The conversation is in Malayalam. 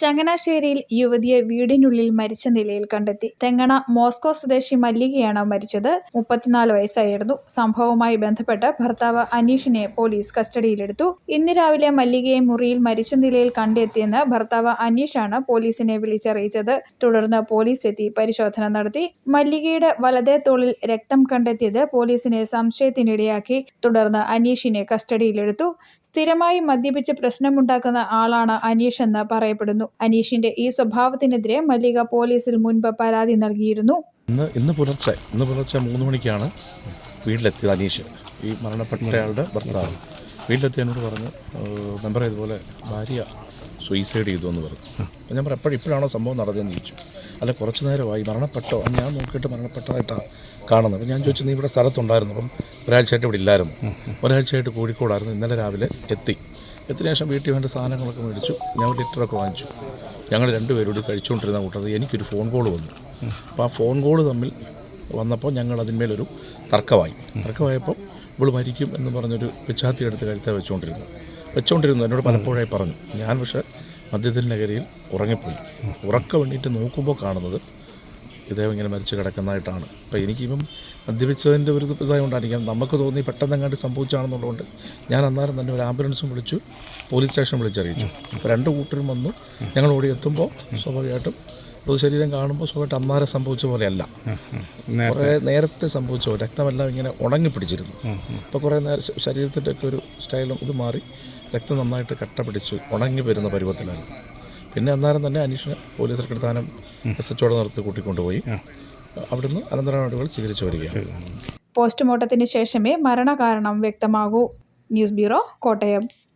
ചങ്ങനാശ്ശേരിയിൽ യുവതിയെ വീടിനുള്ളിൽ മരിച്ച നിലയിൽ കണ്ടെത്തി. തെങ്ങണ മോസ്കോ സ്വദേശി മല്ലികയാണ് മരിച്ചത്. മുപ്പത്തിനാല് വയസ്സായിരുന്നു. സംഭവവുമായി ബന്ധപ്പെട്ട് ഭർത്താവ് അനീഷിനെ പോലീസ് കസ്റ്റഡിയിലെടുത്തു. ഇന്ന് രാവിലെ മല്ലികയെ മുറിയിൽ മരിച്ച നിലയിൽ കണ്ടെത്തിയെന്ന് ഭർത്താവ് അനീഷാണ് പോലീസിനെ വിളിച്ചറിയിച്ചത്. തുടർന്ന് പോലീസ് എത്തി പരിശോധന നടത്തി. മല്ലികയുടെ വലതേ തോളിൽ രക്തം കണ്ടെത്തിയത് പോലീസിനെ സംശയത്തിനിടയാക്കി. തുടർന്ന് അനീഷിനെ കസ്റ്റഡിയിലെടുത്തു. സ്ഥിരമായി മദ്യപിച്ച് പ്രശ്നമുണ്ടാക്കുന്ന ആളാണ് അനീഷ് എന്ന് പറയപ്പെടുന്നു. അനീഷിന്റെ ഈ സ്വഭാവത്തിനെതിരെ മല്ലിക പോലീസിൽ മുൻപ് പരാതി നൽകിയിരുന്നു. ഇന്ന് ഇന്ന് പുലർച്ചെ ഇന്ന് പുലർച്ചെ മൂന്ന് മണിക്കാണ് വീട്ടിലെത്തിയത് അനീഷ്. ഈ മരണപ്പെട്ടയാളുടെ ഭർത്താവ്. വീട്ടിലെത്തി എന്നോട് പറഞ്ഞു മെമ്പർ ഇതുപോലെ ഭാര്യ സൂയിസൈഡ് ചെയ്തു എന്ന് പറഞ്ഞു. ഞാൻ പറഞ്ഞു എപ്പോഴും ഇപ്പോഴാണോ സംഭവം നടന്നതെന്ന് ചോദിച്ചു. അല്ല കുറച്ച് നേരമായി. മരണപ്പെട്ടോ? ഞാൻ നോക്കിയിട്ട് മരണപ്പെട്ടതായിട്ടാണ് കാണുന്നത്. അപ്പം ഞാൻ ചോദിച്ചു നീ ഇവിടെ സ്ഥലത്തുണ്ടായിരുന്നു? അപ്പം ഒരാഴ്ചയായിട്ട് ഇവിടെ ഇല്ലായിരുന്നു. ഒരാഴ്ചയായിട്ട് കോഴിക്കോടായിരുന്നു. ഇന്നലെ രാവിലെ എത്തി. എത്തിയ ശേഷം വീട്ടിൽ വേണ്ട സാധനങ്ങളൊക്കെ മേടിച്ചു. ഞാൻ ഒരു ലിറ്ററൊക്കെ വാങ്ങിച്ചു. ഞങ്ങൾ രണ്ടുപേരോട് കഴിച്ചുകൊണ്ടിരുന്ന കൂട്ടത്തിൽ എനിക്കൊരു ഫോൺ കോൾ വന്നു. അപ്പോൾ ആ ഫോൺ കോൾ തമ്മിൽ വന്നപ്പോൾ ഞങ്ങൾ അതിന്മേലൊരു തർക്കമായി. തർക്കമായപ്പോൾ ഇവൾ മരിക്കും എന്ന് പറഞ്ഞൊരു പിച്ചാത്തി എടുത്ത് കഴുത്ത വെച്ചുകൊണ്ടിരുന്നു വെച്ചുകൊണ്ടിരുന്നു എന്നോട് പലപ്പോഴായി പറഞ്ഞു. ഞാൻ പക്ഷേ മദ്യത്തിന്റെ നഗരിയിൽ ഉറങ്ങിപ്പോയി. ഉറക്കം വേണ്ടിയിട്ട് നോക്കുമ്പോൾ കാണുന്നത് ഇദ്ദേഹം ഇങ്ങനെ മരിച്ചു കിടക്കുന്നതായിട്ടാണ്. അപ്പോൾ എനിക്കിപ്പം മദ്യപിച്ചതിന്റെ ഒരു ഇതായത് കൊണ്ടായിരിക്കാം. നമുക്ക് തോന്നി പെട്ടെന്ന് എങ്ങാണ്ട് സംഭവിച്ചാണെന്നുള്ളതുകൊണ്ട് ഞാൻ അന്നേരം തന്നെ ഒരു ആംബുലൻസും വിളിച്ചു പോലീസ് സ്റ്റേഷൻ വിളിച്ചറിയിച്ചു. അപ്പോൾ രണ്ട് കൂട്ടരും വന്നു. ഞങ്ങൾ ഓടി എത്തുമ്പോൾ സ്വാഭാവികമായിട്ടും മൃതശരീരം കാണുമ്പോൾ സ്വാഭാവികം അന്നേരം സംഭവിച്ച പോലെയല്ല. കുറേ നേരത്തെ സംഭവിച്ച പോലെ രക്തമെല്ലാം ഇങ്ങനെ ഉണങ്ങി പിടിച്ചിരുന്നു അപ്പോൾ കുറേ നേരം ശരീരത്തിന്റെയൊക്കെ ശരീരത്തിന്റെ ഒക്കെ ഒരു സ്റ്റൈലും ഇത് മാറി രക്തം നന്നായിട്ട് കട്ട പിടിച്ച് ഉണങ്ങി വരുന്ന പരുവത്തിലായിരുന്നു. പിന്നെ അന്നേരം തന്നെ അനീഷിനെ പോലീസ് കൃത്താനം എസ് എച്ചോടെ നിർത്തി കൂട്ടിക്കൊണ്ടുപോയി. അവിടുന്ന് അനന്തര നടപടികൾ സ്വീകരിച്ചു വരികയാണ്. പോസ്റ്റ്മോർട്ടത്തിന് ശേഷമേ മരണകാരണം വ്യക്തമാകൂ. News bureau Kottayam.